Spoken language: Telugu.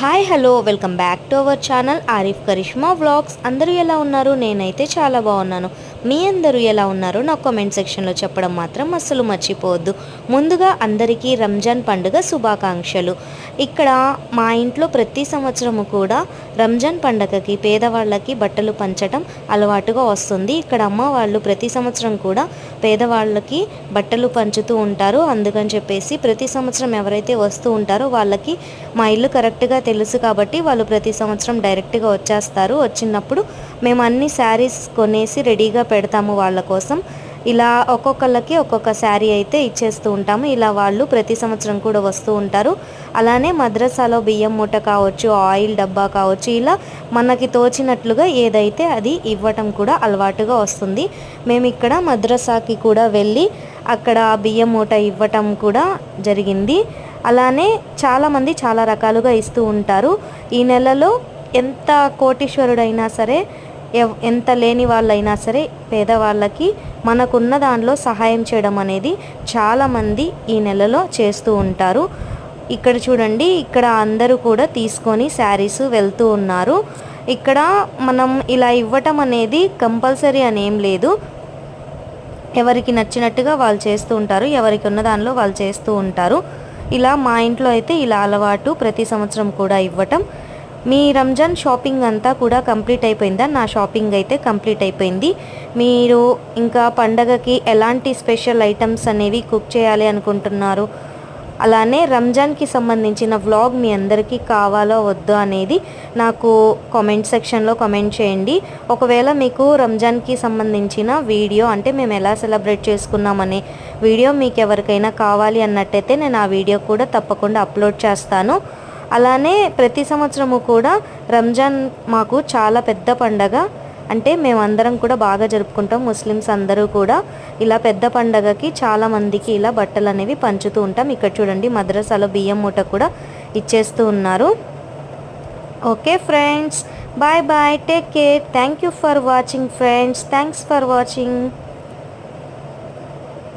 Hi hello welcome back to our channel Arif Karishma vlogs అందరూ ఎలా ఉన్నారు? నేనైతే చాలా బాగున్నాను. మీ అందరూ ఎలా ఉన్నారు నా కామెంట్ సెక్షన్లో చెప్పడం మాత్రం అస్సలు మర్చిపోవద్దు. ముందుగా అందరికీ రంజాన్ పండుగ శుభాకాంక్షలు. ఇక్కడ మా ఇంట్లో ప్రతి సంవత్సరము కూడా రంజాన్ పండగకి పేదవాళ్ళకి బట్టలు పంచడం అలవాటుగా వస్తుంది. ఇక్కడ అమ్మ వాళ్ళు ప్రతి సంవత్సరం కూడా పేదవాళ్ళకి బట్టలు పంచుతూ ఉంటారు. అందుకని చెప్పేసి ప్రతి సంవత్సరం ఎవరైతే వస్తూ ఉంటారో వాళ్ళకి మా ఇల్లు కరెక్ట్గా తెలుసు కాబట్టి వాళ్ళు ప్రతి సంవత్సరం డైరెక్ట్గా వచ్చేస్తారు. వచ్చినప్పుడు మేము అన్ని శారీస్ కొనేసి రెడీగా పెడతాము వాళ్ళ కోసం. ఇలా ఒక్కొక్కళ్ళకి ఒక్కొక్క శారీ అయితే ఇచ్చేస్తూ ఉంటాము. ఇలా వాళ్ళు ప్రతి సంవత్సరం కూడా వస్తూ ఉంటారు. అలానే మద్రసాలో బియ్యం మూట కావచ్చు ఆయిల్ డబ్బా కావచ్చు ఇలా మనకి తోచినట్లుగా ఏదైతే అది ఇవ్వటం కూడా అలవాటుగా వస్తుంది. మేము ఇక్కడ మద్రసాకి కూడా వెళ్ళి అక్కడ బియ్యం మూట ఇవ్వటం కూడా జరిగింది. అలానే చాలామంది చాలా రకాలుగా ఇస్తూ ఉంటారు. ఈ నెలలో ఎంత కోటీశ్వరుడైనా సరే ఎంత లేని వాళ్ళైనా సరే పేదవాళ్ళకి మనకున్న దానిలో సహాయం చేయడం అనేది చాలామంది ఈ నెలలో చేస్తూ ఉంటారు. ఇక్కడ చూడండి ఇక్కడ అందరూ కూడా తీసుకొని శారీస్ వెళ్తూ ఉన్నారు. ఇక్కడ మనం ఇలా ఇవ్వటం అనేది కంపల్సరీ అని ఏం లేదు. ఎవరికి నచ్చినట్టుగా వాళ్ళు చేస్తూ ఉంటారు ఎవరికి ఉన్న దానిలో వాళ్ళు చేస్తూ ఉంటారు. ఇలా మా ఇంట్లో అయితే ఇలా అలవాటు ప్రతి సంవత్సరం కూడా ఇవ్వటం మీ రంజాన్ షాపింగ్ అంతా కూడా కంప్లీట్ అయిపోయిందా? నా షాపింగ్ అయితే కంప్లీట్ అయిపోయింది. మీరు ఇంకా పండగకి ఎలాంటి స్పెషల్ ఐటమ్స్ అనేవి కుక్ చేయాలి అనుకుంటున్నారు? అలానే రంజాన్కి సంబంధించిన వ్లాగ్ మీ అందరికీ కావాలో వద్దో అనేది నాకు కామెంట్ సెక్షన్లో కామెంట్ చేయండి. ఒకవేళ మీకు రంజాన్కి సంబంధించిన వీడియో అంటే మేము ఎలా సెలబ్రేట్ చేసుకున్నామనే వీడియో మీకు ఎవరికైనా కావాలి అన్నట్టయితే నేను ఆ వీడియో కూడా తప్పకుండా అప్లోడ్ చేస్తాను. అలానే ప్రతి సంవత్సరము కూడా రంజాన్ మాకు చాలా పెద్ద పండగ. అంటే మేమందరం కూడా బాగా జరుపుకుంటాం. ముస్లిమ్స్ అందరూ కూడా ఇలా పెద్ద పండగకి చాలామందికి ఇలా బట్టలు అనేవి పంచుతూ ఉంటాం. ఇక్కడ చూడండి మద్రసాలో బియ్యం మూట కూడా ఇచ్చేస్తూ ఉన్నారు. Okay friends bye bye take care thank you for watching friends thanks for watching.